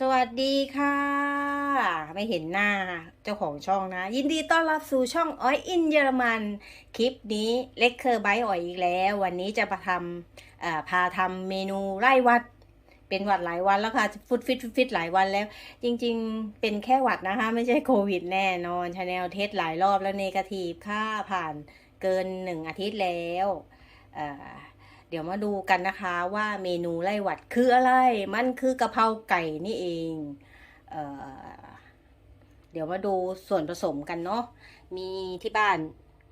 สวัสดีค่ะ ไม่เห็นหน้าเจ้าของช่องนะ ยินดีต้อนรับสู่ช่องอ้อยอินเยอรมัน คลิปนี้เล็กเคอร์ไบอ้อยอีกแล้ว วันนี้จะมาทำพาทำเมนูไร่วัด เป็นหวัดหลายวันแล้วค่ะฟุตฟิตฟุตฟิตหลายวันแล้ว จริงๆ เป็นแค่หวัดนะคะ ไม่ใช่โควิดแน่นอนชาแนลเทสหลายรอบแล้วเนกาทีฟค่าผ่านเกินหนึ่งอาทิตย์แล้ว เดี๋ยวมาดูกันนะคะว่าเมนูไล่หวัดคืออะไร มันคือกะเพราไก่นี่เองเออเดี๋ยวมาดูส่วนผสมกันเนาะ มีที่บ้าน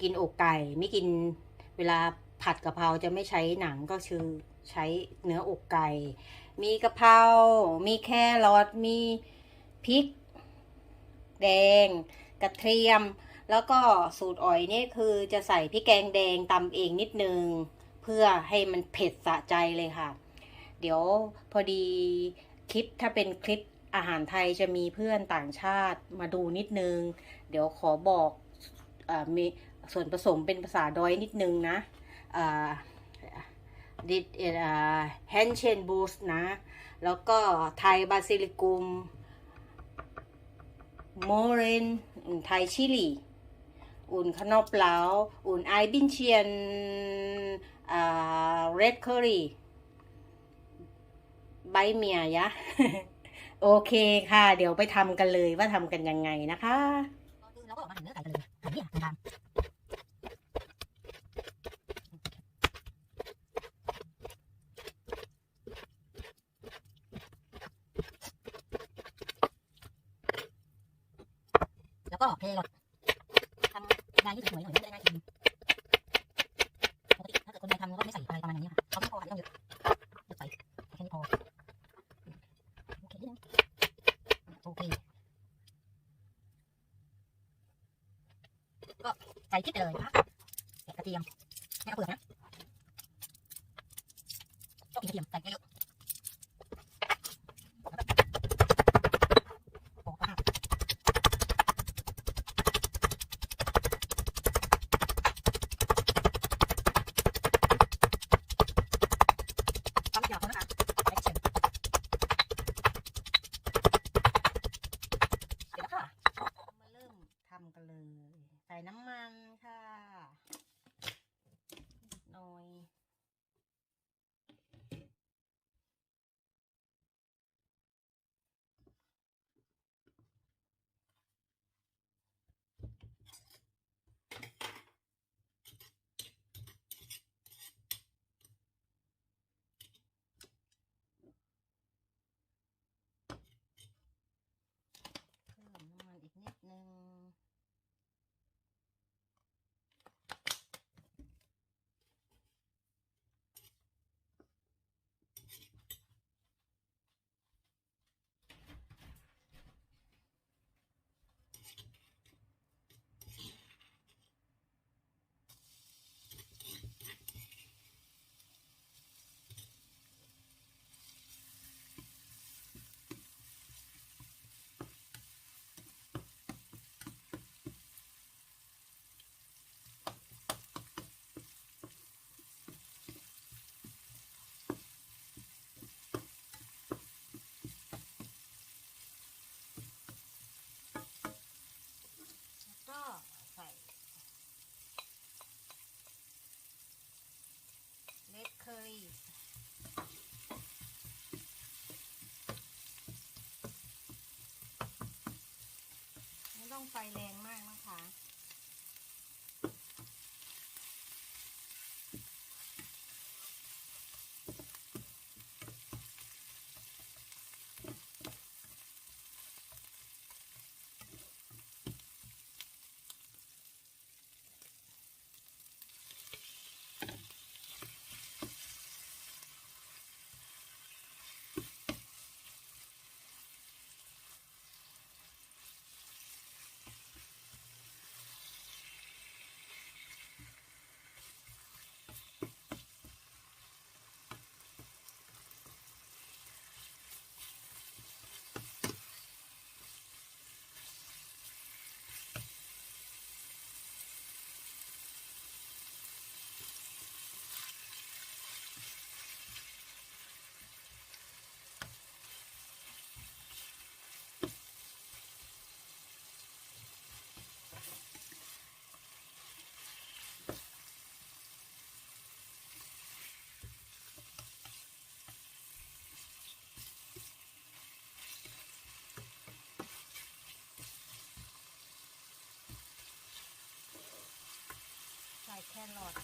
กินอกไก่ ไม่กินเวลาผัดกะเพราจะไม่ใช้หนังก็คือใช้เนื้ออกไก่ มีกะเพรา มีแครอท มีพริก แดง กระเทียม แล้วก็สูตรอ่อยนี่คือจะใส่พริกแกงแดงตำเองนิดนึง เพื่อให้มันเผ็ดสะใจเลยค่ะ เดี๋ยวพอดีคลิปถ้าเป็นคลิปอาหารไทยจะมีเพื่อนต่างชาติมาดูนิดนึง เดี๋ยวขอบอกอมีส่วนผสมเป็นภาษาดอยนิดนึงนะดิดแฮนเชนบูสนะ แล้วก็ไทยบาซิลิกุมโมเรนไทยชิลี อุ่นขนมเปล่าอุ่นไอบินเชียน อ่าเรดเคอรี่ใบเมียยะ โอเคค่ะ เดี๋ยวไปทำกันเลยว่าทำกันยังไงนะคะก่อนอื่นเราก็ออกมาหั่นเนื้อไก่กันเลยหั่นเนี่ยหั่นตามแล้วก็เทหลอดทำงานที่สวยหน่อยจะได้น่ากินป ทำแล้วก็ไม่ใส่อะไรประมาณนี้ค่ะเขาไม่พอค่ะต้องเยอะเยอะไปแค่นี้พอโอเคนิดนึงโอเคก็ใส่พริกไปเลยนะคะกระเทียมไม่เอาเปลือกนะ ส่น้ำมันค่ะหน่อย เพิ่มน้ำมันอีกนิดนึง แล้วก็ใส่เลดเคอรี่ ไฟแรงมากนะคะ พ รอท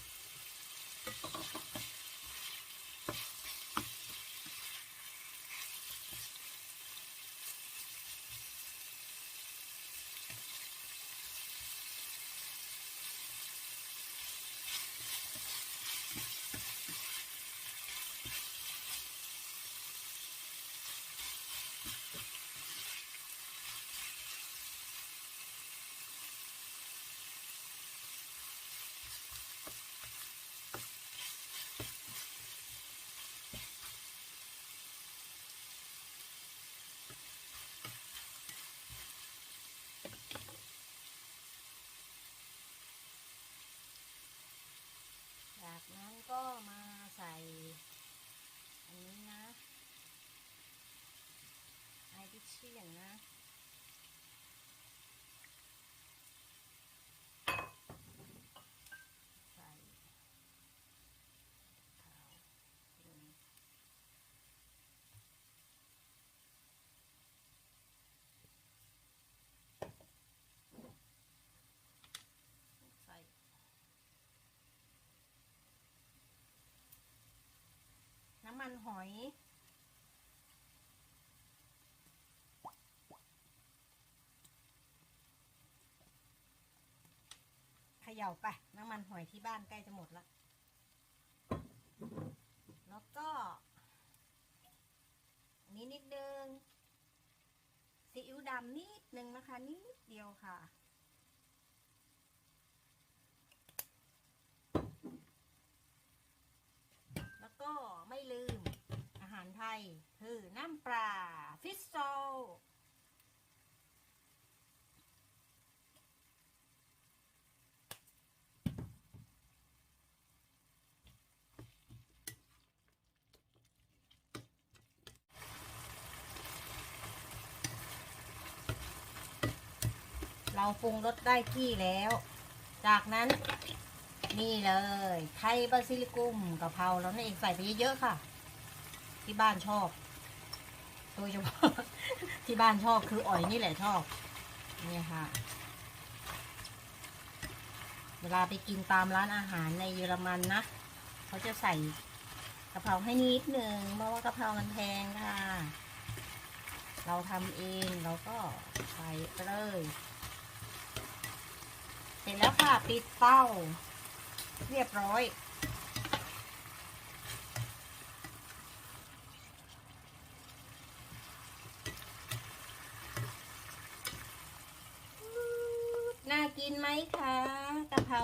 จากนั้นก็มาใส่ อันนี้นะไอ ดิเชียนนะใส่ขาวลงใส่น้ำมันหอย ย่าไปน้ำมันหอยที่บ้านใกล้จะหมดละแล้วก็นนี้นิดนึงซีอิ๊วดำนิดนึงนะคะนิดเดียวค่ะ แล้วก็ไม่ลืมอาหารไทย คือน้ำปลาฟิสโซล เราปรุงรสได้ที่แล้ว จากนั้นนี่เลยไทยบาซิลิกุมกะเพราแล้วนั่นเองใส่ไปเยอะๆค่ะ ที่บ้านชอบโดยเฉพาะที่บ้านชอบคืออ่อยนี่แหละชอบเนี่ยค่ะ เวลาไปกินตามร้านอาหารในเยอรมันนะเขาจะใส่กะเพราให้นิดหนึ่งเพราะว่ากะเพรามันแพงค่ะ เราทำเองเราก็ใส่ไปเลย เสร็จแล้วค่ะปิดเต้า เรียบร้อยน่ากินไหมคะกะเพรา